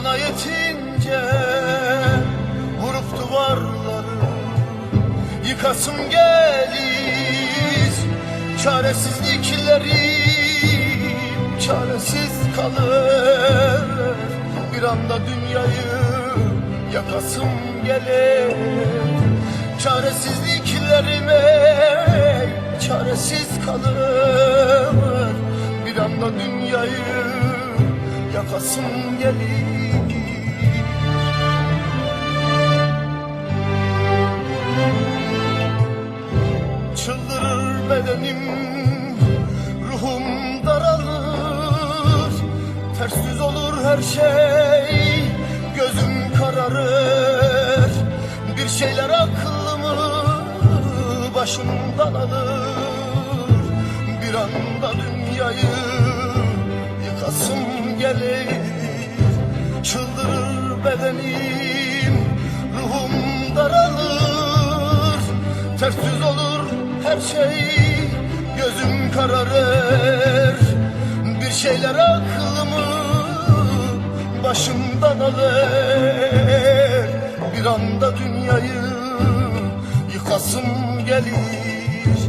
bana yetince Vurup duvarları Yıkasım gelir Çaresizliklerim Çaresiz kalır. Bir anda dünyayı Yakasım gelir. Çaresizliklerime Çaresiz kalır. Bir anda dünyayı Yakasım gelir. Çıldırır bedenim Ruhum daralır. Ters düz olur her şey Gözüm kararır. Bir şeyler aklımı Başımdan alır. Bir anda dünyayı Yıkasım gelir Çıldırır bedenim Ruhum daralır. Ters düz olur her şey Gözüm kararır. Bir şeyler aklımı Başımdan alır Bir anda dünyayı Yıkasım gelir.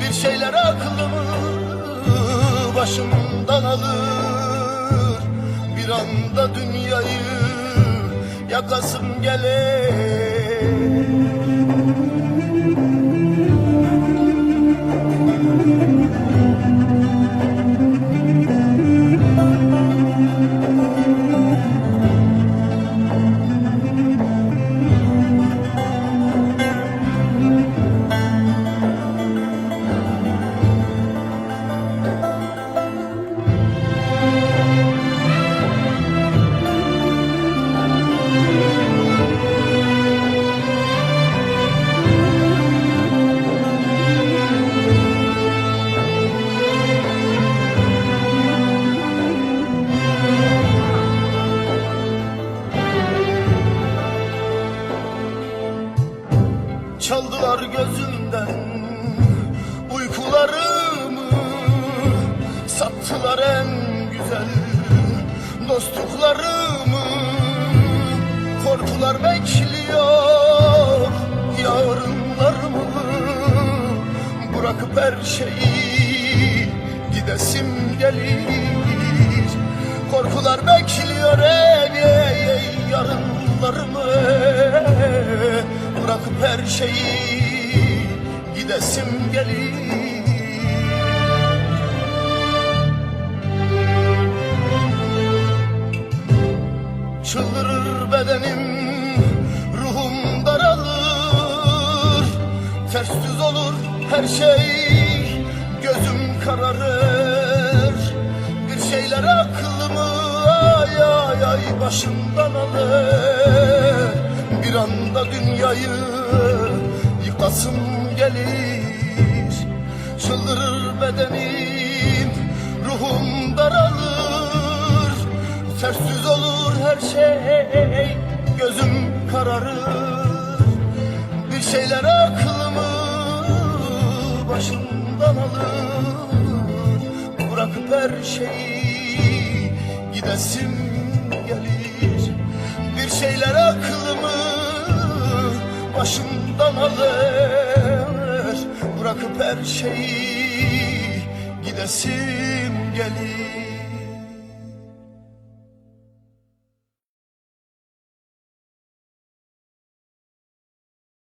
Bir şeyler aklımı Başımdan alır. Bir anda dünyayı Yakasım gelir Çaldılar gözümden uykularımı. Sattılar en güzel dostluklarımı. Korkular bekliyor yarınlarımı. Bırakıp her şeyi gidesim gelir. Korkular bekliyor ey her şeyi gidesim gelir. Çıldırır bedenim Ruhum daralır. Ters düz olur her şey Gözüm kararır. Bir şeyler aklımı Ay ay ay başımdan alır dünyayı Yıkasım gelir. Çıldırır bedenim Ruhum daralır. Ters olur her şey Gözüm kararır. Bir şeyler aklımı Başımdan alır. Bırakıp her şeyi Gidesim Başımdan alır Bırakıp her şeyi Gidesim gelir